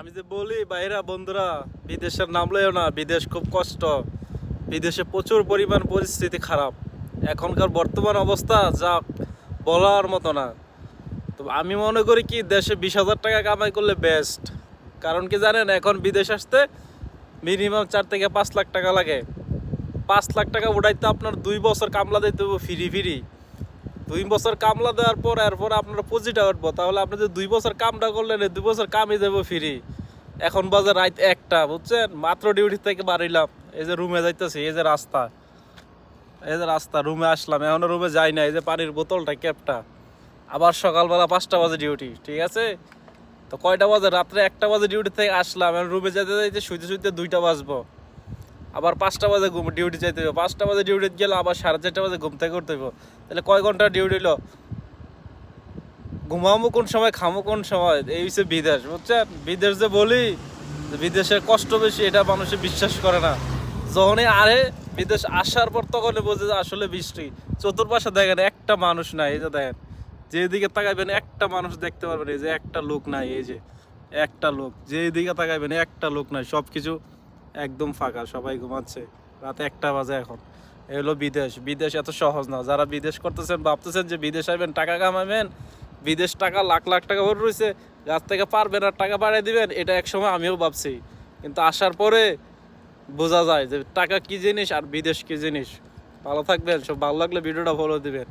আমি যে বলি বাইরা বন্ধুরা, বিদেশের নাম নামলেও না, বিদেশ খুব কষ্ট। বিদেশে প্রচুর পরিমাণ পরিস্থিতি খারাপ। এখনকার বর্তমান অবস্থা যা বলার মতো না। তো আমি মনে করি কি, দেশে বিশ হাজার টাকা কামাই করলে বেস্ট কারণ কি জানেন, এখন বিদেশ আসতে মিনিমাম চার থেকে পাঁচ লাখ টাকা লাগে। পাঁচ লাখ টাকা উঠাইতে আপনার দুই বছর কামলা দিতে ফিরি ফিরি দুই বছর কামলা দেওয়ার পর এরপর আপনার পুঁজিটা উঠবো। তাহলে আপনি যে দুই বছর কামটা করলেন দুই বছর কামই দেবো ফ্রি। এখন বাজে রাত একটা, বুঝছেন? মাত্র ডিউটি থেকে বাড়িলাম। এই যে রুমে যাইতেছি, এই যে রাস্তা। এই যে রাস্তা রুমে আসলাম। এখনও রুমে যাই না এই যে পানির বোতলটা, ক্যাপটা। আবার সকালবেলা পাঁচটা বাজে ডিউটি ঠিক আছে? তো কয়টা বাজে? রাত্রে একটা বাজে ডিউটি থেকে আসলাম। এখন রুমে যেতে যাইতে শুইতে শুইতে দুইটা বাজবো। আবার পাঁচটা বাজে ঘুম ডিউটি যাইতে হবে পাঁচটা বাজে ডিউটি গেলে আবার সাড়ে চারটা বাজে ঘুম থেকে করতে হবে তাহলে কয় ঘণ্টা ডিউটি হলো ঘুমাবো কোন সময়, খামো কোন সময়? এই হচ্ছে বিদেশ, বুঝছেন? বিদেশ যে বলি, বিদেশের কষ্ট বেশি, এটা মানুষে বিশ্বাস করে না। যখনই আরে বিদেশ আসার পর তখনই বোঝে যে আসলে বৃষ্টি। চতুর্পাশে দেখেন একটা মানুষ নাই, এই যে দেখেন। যেদিকে তাকাইবেন একটা মানুষ দেখতে পারবেন, এই যে একটা লোক নাই, এই যে একটা লোক। যেদিকে তাকাইবেন একটা লোক নাই সব কিছু একদম ফাঁকা, সবাই ঘুমাচ্ছে। রাতে একটা বাজে এখন। এই হলো বিদেশ। বিদেশ এত সহজ না। যারা বিদেশ করতেছেন, ভাবতেছেন যে বিদেশ আসবেন টাকা কামাবেন, বিদেশ টাকা লাখ লাখ টাকা ভরে রয়েছে গাছ থেকে পারবেন আর টাকা বাড়িয়ে দিবেন, এটা এক সময় আমিও ভাবছি। কিন্তু আসার পরে বোঝা যায় যে টাকা কি জিনিস আর বিদেশ কি জিনিস। ভালো থাকবেন, সব ভালো লাগলে ভিডিওটা ফলো দিবেন।